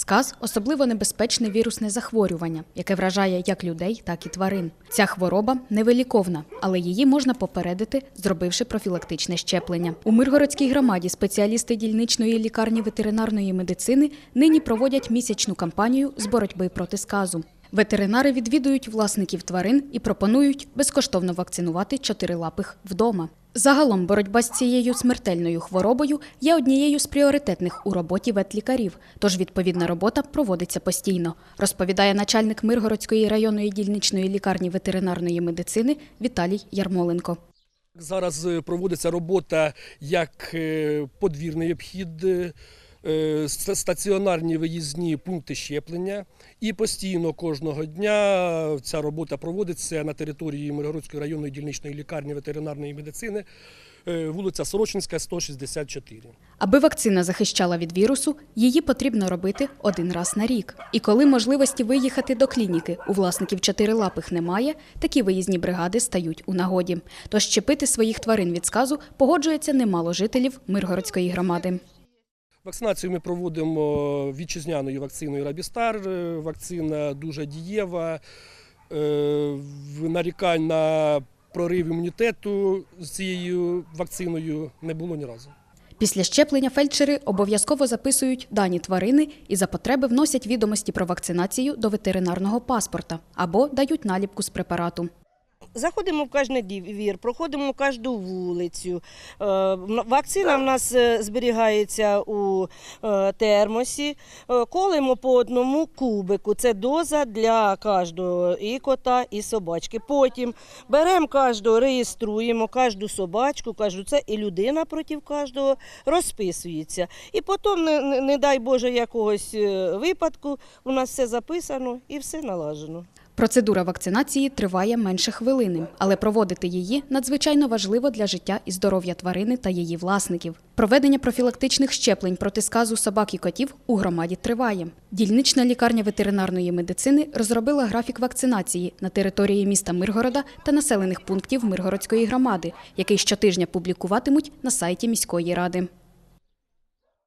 Сказ особливо небезпечне вірусне захворювання, яке вражає як людей, так і тварин. Ця хвороба невиліковна, але її можна попередити, зробивши профілактичне щеплення. У Миргородській громаді спеціалісти дільничної лікарні ветеринарної медицини нині проводять місячну кампанію з боротьби проти сказу. Ветеринари відвідують власників тварин і пропонують безкоштовно вакцинувати чотирилапих вдома. Загалом боротьба з цією смертельною хворобою є однією з пріоритетних у роботі ветлікарів, тож відповідна робота проводиться постійно, розповідає начальник Миргородської районної дільничної лікарні ветеринарної медицини Віталій Ярмоленко. Зараз е, проводиться робота як е, подвірний обхід, е, стаціонарні виїзні пункти щеплення. І постійно кожного дня ця робота проводиться на території Миргородської районної дільничної лікарні ветеринарної медицини, е, вулиця Сорочинська, 164. Аби вакцина захищала від вірусу, її потрібно робити один раз на рік. І коли можливості виїхати до клініки у власників чотирилапих немає, такі виїзні бригади стають у нагоді. Тож щепити своїх тварин від сказу погоджується немало жителів Миргородської громади. Вакцинацію ми проводимо вітчизняною вакциною Рабістар. Е, Вакцина дуже дієва. Е, Нарікань на прорив імунітету з цією вакциною не було ні разу. Після щеплення фельдшери обов'язково записують дані тварини і за потреби вносять відомості про вакцинацію до ветеринарного паспорта або дають наліпку з препарату. Заходимо в кожний двір, проходимо кожну вулицю. Е, Вакцина в нас е, зберігається у е, термосі. Колимо по одному кубику. Це доза для кожного і кота, і собачки. Потім беремо кожного, реєструємо кожну собачку, кожну це і людина проти кожного розписується. І потім, не, дай Боже, якогось випадку, у нас все записано і все налажено. Процедура вакцинації триває менше хвилини, але проводити її надзвичайно важливо для життя і здоров'я тварини та її власників. Проведення профілактичних щеплень проти сказу собак і котів у громаді триває. Дільнична лікарня ветеринарної медицини розробила графік вакцинації на території міста Миргорода та населених пунктів Миргородської громади, який щотижня публікуватимуть на сайті міської ради.